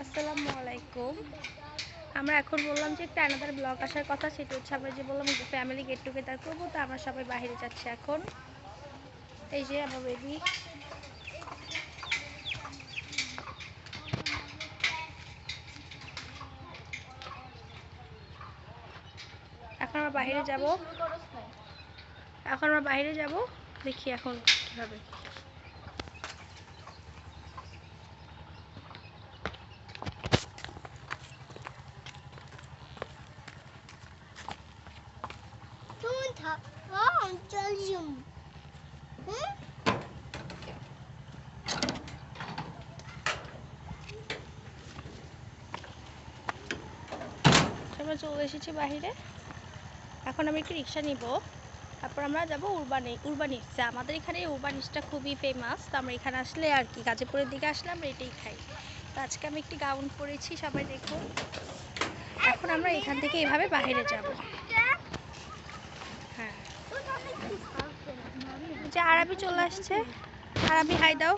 আসসালামু আলাইকুম। আমরা এখন বললাম যে একটা আনাদার ব্লগ আসার কথা, সেটা হচ্ছে আমরা যে বললাম যে ফ্যামিলি গেট টুগেদার করব, তো আমরা সবাই বাইরে যাচ্ছি এখন। এই যে আমার বেবি এখন আমরা বাইরে যাব। এখন আমরা বাইরে যাব, দেখি এখন কীভাবে। তুমি থাকো আমি চল এসেছি বাইরে এখন আমি একটি রিক্সা নিব। তারপর আমরা যাব উরবানে উরবানিক্সে আমাদের এখানে উরবানিক্সটা খুবই ফেমাস তো আমরা এখানে আসলে আর কি, গাজীপুরের দিকে আসলে আমরা এটাই খাই। তো আজকে আমি একটি গাউন পরেছি, সবাই দেখুন। এখন আমরা এখান থেকে এভাবে বাইরে যাব হ্যাঁ যে আরবি চলে আসছে। আরবি, হাই দাও।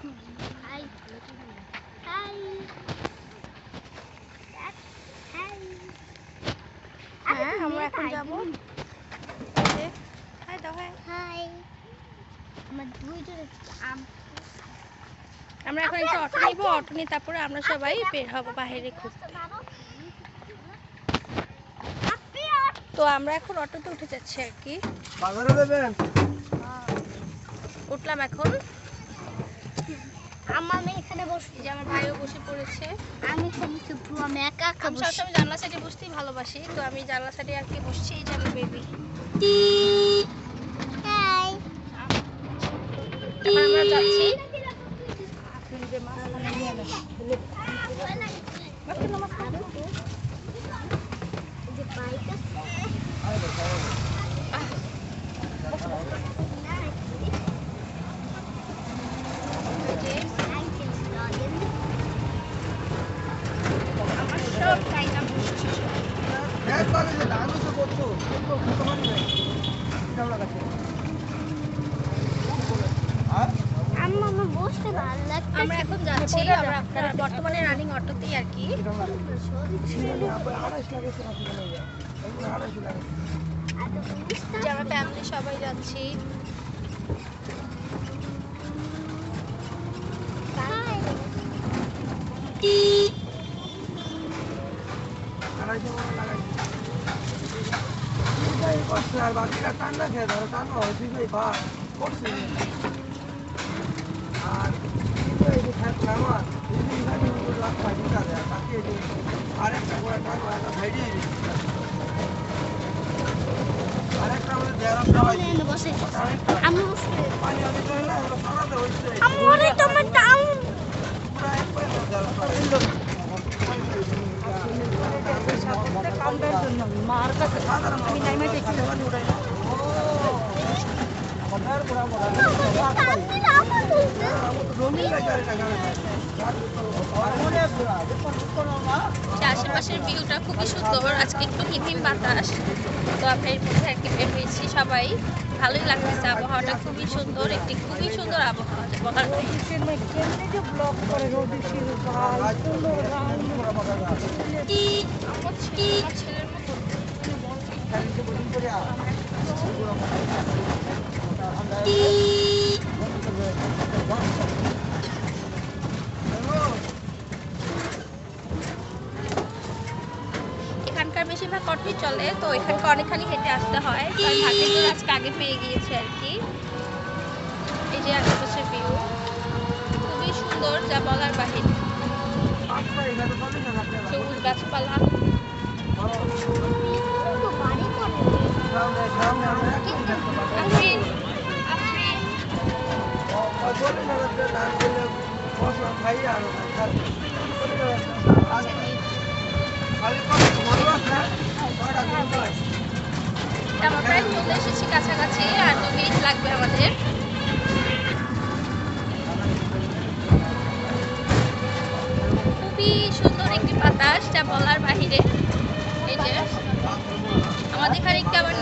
হ্যাঁ আমরা এখন যাব। আমার এখন একটা অটো নিব, অটো নিয়ে তারপরে আমরা সবাই বের হব বাইরে ঘুরতে। তো আমরা এখন অটোতে উঠে যাচ্ছি আর কি। বাজারে দেবেন উঠলাম এখন। আমার আমি এখানে বসে যে আমার ভাইও বসে পড়েছে। আমি আমি একা একা আমি সবসময় জানলা সাইডে বসতেই ভালোবাসি তো আমি জানলা সাইডে আর কি বসছি এই যে আমার বেবি আমরা যাচ্ছি। যে বাইক আছে এই যে সাইকেল চলেন আমার সব টাইনা বসছে একবারে যে ধান হচ্ছে করছ কিন্তু খেতে পারি নাই কেমন লাগাচ্ছে আর আম্মা আমার এখন যাচ্ছি আমরা আপনার বর্তমানে রানিং অটোতেই আর কি। আমরা ফ্যামিলি সবাই যাচ্ছি। আর বাকিরা খেয়ে ধরো হয় দুই ভাই করছে আর কিন্তু এই যে থাকলে আমার এই যে গাড়ি লাখ পাঁচ টাকা দেয় তাকে যে আরেকটা করে টাকা একটা ভাইডিয়ে দিচ্ছে আরেকটা আমাদের দেড় সবাই বসে আরেকটা আমি বসতে পানি অনেক করে না ওগুলো সরাতে হচ্ছে আমরে তোমার টাউন পুরো একবার দেড় সাধারণ আমি নাইমে দেখি উঠাই না আমার পুরা রঙিন লাগে আর এটা গাড়ি যে আশেপাশের ভিউটা খুবই সুন্দর আজকে একটু হিমহিম বাতাস। তো আমরা এর মধ্যে বের হয়েছি সবাই। ভালোই লাগতেছে আবহাওয়াটা খুবই সুন্দর একটি খুবই সুন্দর আবহাওয়া। বলার ছেলের মতো এখানকার বেশিরভাগ অটোই চলে, তো এখানকার অনেকখানি হেঁটে আসতে হয়। আজকে আগে পেয়ে গিয়েছি আর কি। এই যে আশেপাশের ভিউ খুবই সুন্দর, যা বলার বাহির সবুজ গাছপালা বাড়ি করে আফরিন আফরিন এটা আমরা প্রায় চলে এসেছি কাছাকাছি আর দু মিনিট লাগবে আমাদের। খুবই সুন্দর একটি বাতাস যা বলার বাহিরে। এই যে আমাদের এখানে একটি আবার।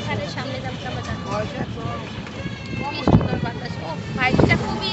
এখানে সামনে যাব খুবই সুন্দর বাতাস। ও ভাইবটা খুবই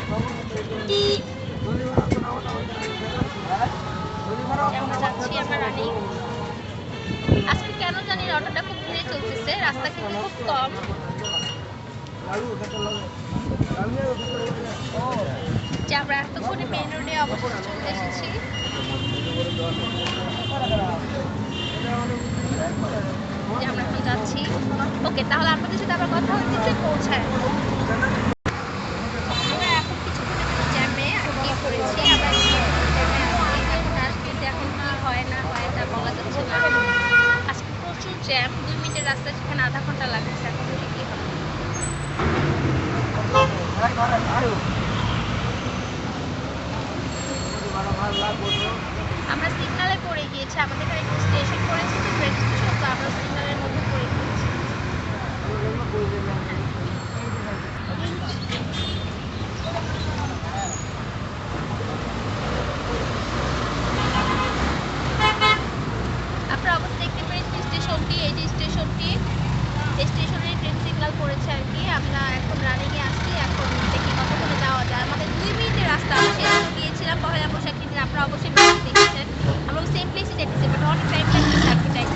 আমরা যাচ্ছি আমরা রানিং আজকে কেন জানি অটোটা খুব ধীরে চলতেছে, রাস্তা কিন্তু খুব কম। যে আমরা এতক্ষণে মেন রোডে অবশ্যই চলে এসেছি। যে আমরা এখন যাচ্ছি ওকে তাহলে আপনাদের সাথে আবার কথা হচ্ছে পৌঁছায় আমরা এখন কিছুক্ষণের জন্য জ্যামে আটকে পড়েছি আমরা জ্যামে আছি এখন আসবে যে এখন কি হয় না হয় তা বলা যাচ্ছে না আজকে প্রচুর জ্যাম দুই মিনিটের রাস্তা সেখানে আধা ঘণ্টা লাগছে এখন দেখি কি হয় আমরা সিগনালে পড়ে গিয়েছি, আমাদের এখানে একটু স্টেশন পড়েছে, তো ট্রেন স্টেশন তো আমরা সিগনালের মধ্যে পড়ে গিয়েছি আপনারা অবশ্যই দেখতে পেরেছেন স্টেশনটি এই যে স্টেশনটি এই স্টেশনে ট্রেন সিগন্যাল পড়েছে আর কি আমরা এখন রানিংয়ে আসছি এখন দেখি কতক্ষণে যাওয়া যায় আমাদের দুই মিনিটের রাস্তা আমরা সেজন্য গিয়েছিলাম পহেলা বৈশাখ দিন আপনারা অবশ্যই ভিডিও দেখেছেন আমরা সেম প্লেসে যেতেছি বাট অনেক টাইম লাগছে আর কি টাইম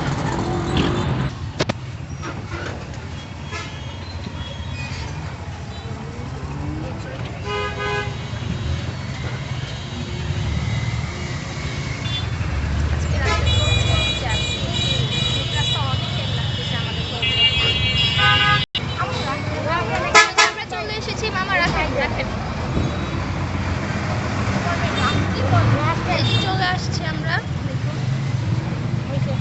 আজকে রাস্তায় প্রচুর জ্যাম রাস্তা অনেক জ্যাম লাগতেছে আমাদের আমরা চলে এসেছি মামা রাখেন রাখেন এই যে চলে আসছি আমরা দেখুন এই যে।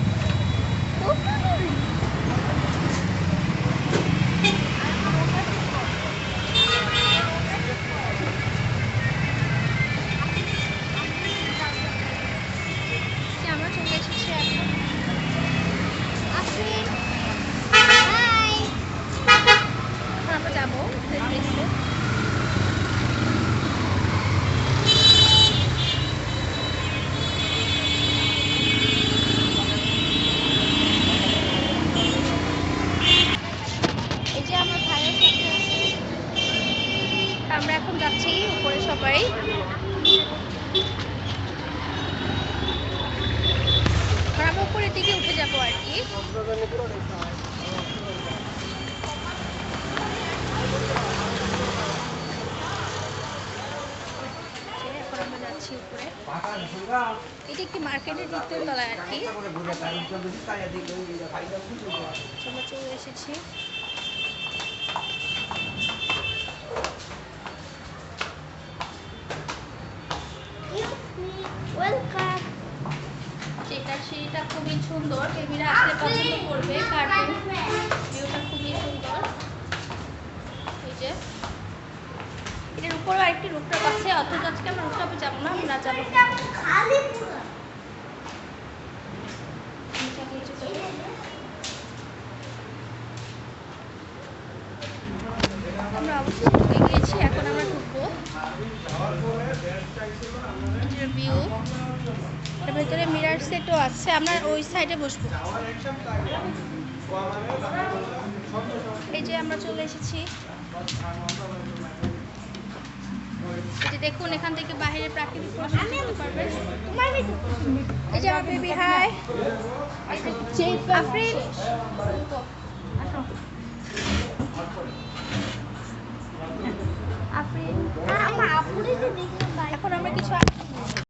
যে আমরা চলে এসেছি এখন আফরিন হাই এখন আমরা যাব রেলওয়েতে এই যে আমার ভাইয়ের সাথে আছে আমরা এখন যাচ্ছি উপরে সবাই আর আমরা উপরের দিকে উঠে যাব আর কি এটা একটি মার্কেটের দ্বিতীয় তলায় আর কি। চলে এসেছি। খুবই সুন্দর। বেবিরা আসলে পছন্দ করবে, কার্টুন। ভিউটা খুবই সুন্দর। এই যে। এটার উপরেও আরেকটি রুপটপ আছে, অথচ আজকে আমরা রুপটপে যাব না, আমরা যাব। আমরা অবশ্যই ঢুকে গিয়েছি, এখন আমরা ঢুকবো। ভিউ এর ভেতরে মিরার সেটও আছে, আমরা ওই সাইডে বসবো। এই যে আমরা চলে এসেছি। যে দেখুন, এখান থেকে বাইরের প্রাকৃতিক পরিবেশ আসো আফরিন আমার আপুরে যে দেখতে পাই এখন আমরা কিছু